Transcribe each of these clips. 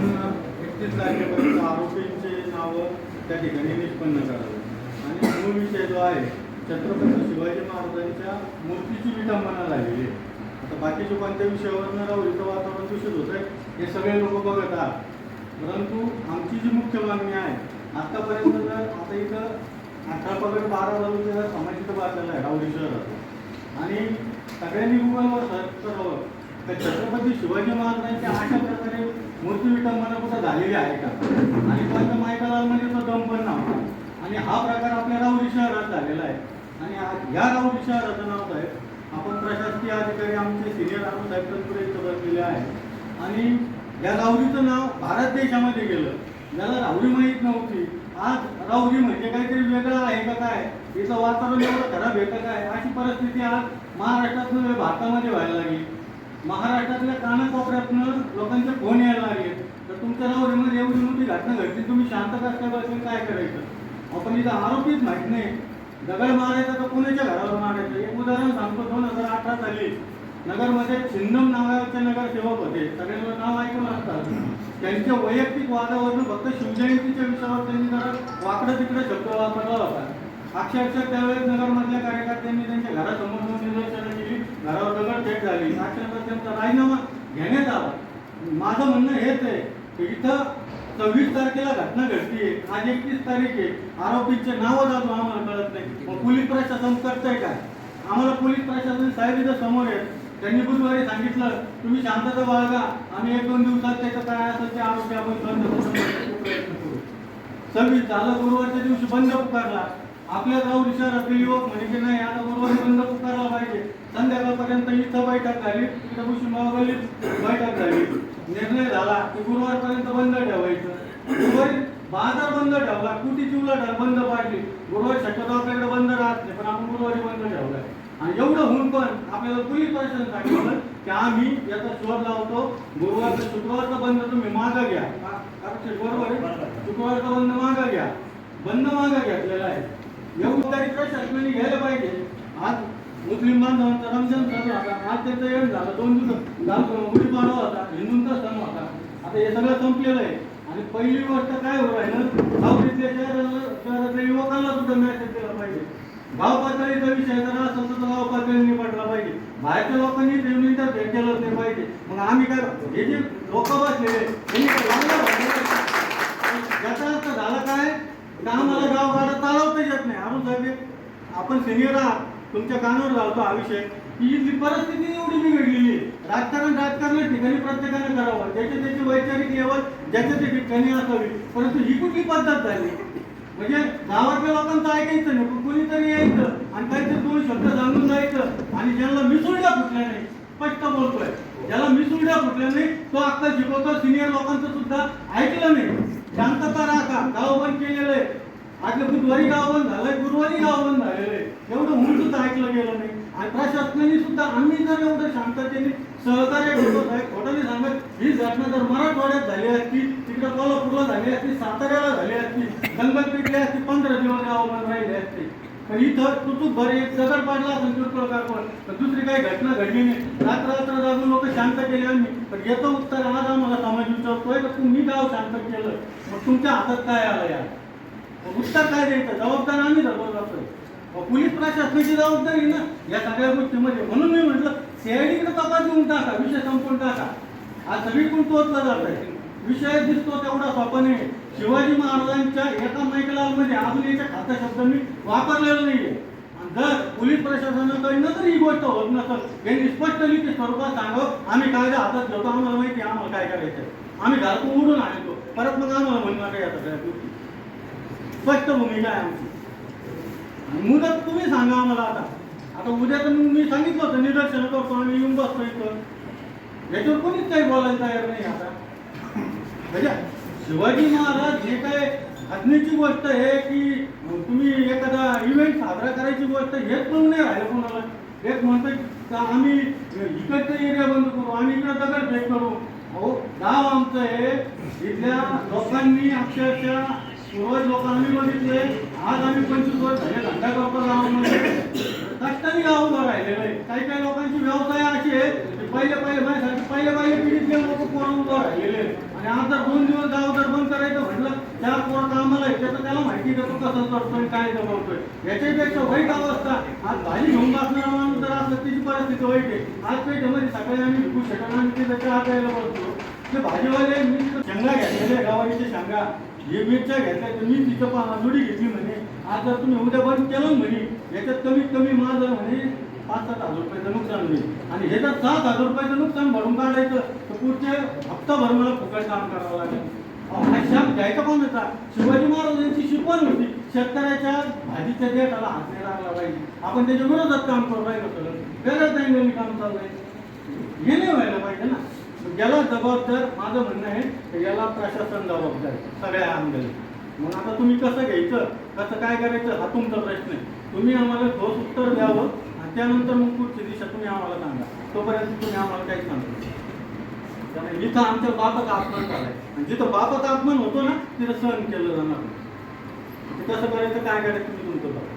आपण एकतीस तारखेपर्यंत आरोपींचे नावं त्या ठिकाणी निष्पन्न करावे. आणि मूळ विषय जो आहे छत्रपती शिवाजी महाराजांच्या मूर्तीची विटंबना झालेली आहे आता बाकीचे कोणत्या विषयावरनं राहुरीचं वातावरण दूषित होत आहे हे सगळे लोक बघत आहात. परंतु आमची जी मुख्य मागणी आहे आतापर्यंत जर आता इथं अठरा पगड बारा तालुक्याचा समाजिक बांधलेला आहे राहुरी शहरात आणि सगळ्यांनी गुगलवर सर्च करावं तर छत्रपती शिवाजी महाराजांच्या अशा प्रकारे मूर्ती विटंबना कुठं झालेली आहे का? आणि कोणत्या मायकालालमध्ये तो दम पण नव्हता. आणि हा प्रकार आपल्या राहुरी शहरात झालेला आहे. आणि या राहुरी शहराचं नाव आहे आपण प्रशासकीय अधिकारी आमचे सिनियर साहेब तत्पुरे इथं आहे आणि या राहुरीचं नाव भारत देशामध्ये गेलं. ज्याला राहुरी माहीत नव्हती. आज राहुरी म्हणजे काहीतरी वेगळं आहे का काय? याचं वातावरण एवढं खराब आहे का काय? अशी परिस्थिती आज महाराष्ट्रात म्हणजे भारतामध्ये व्हायला लागली. महाराष्ट्रातल्या कानाकोपऱ्यातनं लोकांचे फोन यायला लागले तर तुमच्या राहुरीमध्ये एवढी मोठी घटना घडली तुम्ही शांत कसल्या काय करायचं? आपण इथं आरोपीच माहीत नाही. दगड मारायचा तर कोणाच्या घरावर मारायचं? एक उदाहरण सांगतो. दोन हजार अठरा साली नगरमध्ये छिन्नम नावाचे नगरसेवक होते. सगळ्यांना नाव ऐकून असतात त्यांच्या वैयक्तिक वादावरून फक्त शिवजयंतीच्या विषयावर त्यांनी जरा वाकडं तिकडं शब्द वापरला होता. अक्षरशः त्यावेळेस नगरमधल्या कार्यकर्त्यांनी त्यांच्या घरासमोर जाऊन निदर्शनं केली झाली. दगडफेक झाली अक्षरशः त्यांचा राजीनामा घेण्यात आला. माझं म्हणणं हेच आहे की इथं सव्वीस तारखेला घटना घडतीये आज एकतीस तारीख आहे. आरोपींचे नावं जातो आम्हाला कळत नाही. मग पोलीस प्रशासन करतंय काय? आम्हाला पोलीस प्रशासन साहेब इथं समोर आहेत. त्यांनी बुधवारी सांगितलं तुम्ही शांतता बाळगा. आम्ही एक दोन दिवसात त्याचं काय असेल ते आरोपी आपण बंद प्रयत्न करू. सव्वीस झालं गुरुवारच्या दिवशी बंद पुकारला. आपल्या गाव शहरातले युवक म्हणे की नाही आता गुरुवारी बंद पुकारला संध्याकाळपर्यंत इथं बैठक झाली. इथं गल्लीत बैठक झाली. निर्णय झाला की गुरुवारपर्यंत बंद ठेवायचं. गुरुवारी बाजार बंद ठेवला. कुठे उलाढाल बंद पाडली. गुरुवारी शक्यतो आपल्याकडे बंद राहत नाही पण आपण गुरुवारी बंद ठेवलाय. आणि एवढं होऊन पण आपल्याला पोलीस प्रशासन सांगितलं की आम्ही याचा शोध लावतो. गुरुवार शुक्रवारचं शुक्रवारचा बंद तुम्ही मागं घ्या. बरोबर शुक्रवारचं शुक्रवारचा बंद मागं घ्या. बंद मागं घेतलेला आहे. एवढं तरी प्रशासनाने घ्यायला पाहिजे. आज मुस्लिम बांधवांचा रमजान सण होता. आज त्याचं एंड झालं दोन दिवस काल गुढीपाडवा होता हिंदूंचा सण होता. आता हे सगळं संपलेलं आहे. आणि पहिली गोष्ट काय हो राहिलं गावरीतल्या शहराला शहरातल्या युवकांना सुद्धा मॅसेज केला पाहिजे. गाव पातळीचा विषय जर असेल तर तो गाव पातळीने पाहिजे. बाहेरच्या लोकांनी जमिनी तर भेट केलं नाही पाहिजे. मग आम्ही काय हे जे लोक बसलेले त्याचा याचा अर्थ झाला काय? आम्हाला गाव गाडा चालवता येत नाही. अरुण साहेब आपण सिनियर आहात. तुमच्या कानावर लावतो हा विषय. ही इथली परिस्थिती एवढी बिघडलेली राजकारण राजकारण ठिकाणी प्रत्येकाने करावं. ज्याचे त्याची वैचारिक लेवल ज्याच्या त्या ठिकाणी असावी. परंतु ही कुठली पद्धत झाली? म्हणजे गावातल्या लोकांचं ऐकायचं नाही कोणीतरी यायचं आणि काहीतरी दोन शब्द सांगून जायचं आणि ज्यांना मिसुड्या फुटल्या नाही स्पष्ट बोलतोय. ज्याला मिसुड्या फुटल्या नाही तो आत्ता शिकवतो सिनियर लोकांचं सुद्धा ऐकलं नाही. शांतता राखा. गाव बंद केलेलं आहे. आज बुधवारी गाव बंद झालंय गुरुवारी गाव बंद झालेलं आहे एवढं म्हणून सुद्धा ऐकलं गेलं नाही. आणि प्रशासनाने सुद्धा आम्ही जर एवढं शांततेने सहकार्य करतो साहेब खोटाने सांगत. ही घटना जर मराठवाड्यात झाली असती तिकडे कोल्हापूरला झाली असती साताऱ्याला झाली असती जंगल पिकली असती पंधरा दिवस गाव बंद राहिले असते. पण इथं तू तू बरे दगड पाडला असेल किरकोळ कारकोळ दुसरी काही घटना घडली नाही. रात्र रात्र जागून लोक शांत केले आम्ही. पण याचं उत्तर आज आम्हाला समाज विचारतोय तर तुम्ही गाव शांत केलं. मग तुमच्या हातात काय आलं यार? उत्तर काय द्यायचं जबाबदार आम्ही धरलो जातोय पोलीस प्रशासनाची जबाबदारी ना या सगळ्या गोष्टीमध्ये म्हणजे. म्हणून मी म्हटलं सीआयडीकडे तपास देऊन टाका विषय संपून टाका. आज सगळीकडून तोचला जात आहे. विषय दिसतो तेवढा सोपा नाही शिवाजी महाराजांच्या एका मायकलामध्ये अजून याच्या खाता शब्द मी वापरलेला नाहीये. आणि जर पोलीस प्रशासनाकडनं जर ही गोष्ट होत नसेल. यांनी स्पष्ट लिखित स्वरूपात सांगावं आम्ही कायदा हातात घेतो आम्हाला माहिती आम्हाला काय करायचं आम्ही घरातून उडून आणतो. परत मग आम्हाला म्हणणार काय या सगळ्या गोष्टी स्पष्ट भूमिका आहे आमची. आणि मुदत तुम्ही सांगा आम्हाला आता. आता उद्या तर मी सांगितलं होतं निदर्शन करतो आम्ही येऊन बसतो इथं. याच्यावर कोणीच काही बोलायला तयार नाही आता. म्हणजे शिवाजी महाराज हे काय घटनेची गोष्ट आहे की तुम्ही एखादा इव्हेंट साजरा करायची गोष्ट हेच पण नाही राहिलं कोणाला. एक म्हणतोय का आम्ही इकडचा एरिया बंद करू आम्ही इकडं दगड फेक करू? अहो गाव आमचं आहे इथल्या लोकांनी अक्षरशः पूर्वज लोकांनी बघितले आज आम्ही पंचवीस वर्ष झाले धंदा करतो गावामध्ये. कष्टाने गाव उभं राहिलेलं आहे. काही काही लोकांची व्यवसाय अशी आहे की पहिले पहिले माझ्यासाठी पहिले पहिले पिढीतले लोक पोरं उभं राहिलेले आणि आज जर दोन दिवस गाव जर बंद करायचं म्हटलं त्या पोर कामाला आहे त्याचं त्याला माहिती देतो कसं करतोय काय जमवतोय. याच्यापेक्षा वाईट अवस्था आज भाजी घेऊन बसणारा माणूस जर असलं त्याची परिस्थिती वाईट आहे. आज पेठेमध्ये सकाळी आम्ही विकू शकतो आणि तिथं चहा प्यायला बसतो. ते भाजीवाले मी तिथं शेंगा घेतलेले गावारीच्या शेंगा. हे मिरच्या घेतल्या तर मी तिथं पहा जोडी घेतली म्हणे. आज जर तुम्ही उद्या बंद केलं म्हणे. याच्यात कमीत कमी माझं म्हणे पाच सात हजार रुपयाचं नुकसान होईल. आणि ह्याच्यात सात हजार रुपयाचं नुकसान भरून काढायचं तर पुढचे हप्ताभर मला फुकट काम करावं लागेल. हा शाप द्यायचा कोण होता शिवाजी महाराजांची शिकवण होती. शेतकऱ्याच्या भाजीच्या देठाला हात नाही लागला पाहिजे. आपण त्याच्या विरोधात काम करू राहिलो सगळं. गरज नाही काम चाललंय. हे नाही व्हायला पाहिजे ना. याला जबाबदार माझं म्हणणं आहे की याला प्रशासन जबाबदार सगळ्या आमदारी. मग आता तुम्ही कसं घ्यायचं? कसं काय करायचं? हा तुमचा प्रश्न आहे. तुम्ही आम्हाला ठोस उत्तर द्यावं आणि त्यानंतर मग पुढची दिशा तुम्ही आम्हाला सांगा. तोपर्यंत तुम्ही आम्हाला काही सांगा त्यामुळे इथं आमच्या बापाचा अपमान झालाय. आणि जिथं बापाचा अपमान होतो ना तिथं सहन केलं जाणार नाही. कसं करायचं? काय करायचं? तुम्ही तुमचं बघा.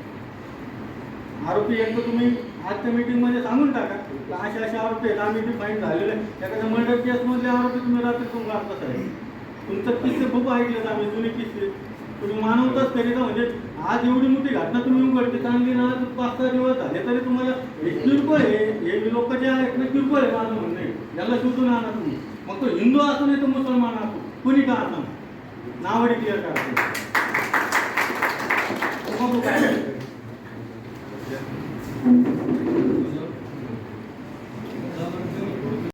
आरोपी एकदा तुम्ही आजच्या मीटिंगमध्ये सांगून टाका. असे असे आरोपी आहेत. आम्ही डिफाईन झालेले एखाद्या मर्डर केसमधले आरोपी तुम्ही रात्रीतून काढता आहे तुमचं किस्से खूप ऐकलेत आम्ही जुने किस्से. तुम्ही मानवताच करीता म्हणजे आज एवढी मोठी घटना तुम्ही उघडते चांगली ना पाच सहा दिवस झाले तरी तुम्हाला हे किरकोळ आहे. हे लोक जे आहेत ना किरकोळ आहे माझं म्हणणं आहे. याला शोधून आणा तुम्ही. मग तो हिंदू असो नाही तर मुसलमान असो. कुणी का असो? नावडी क्लिअर करा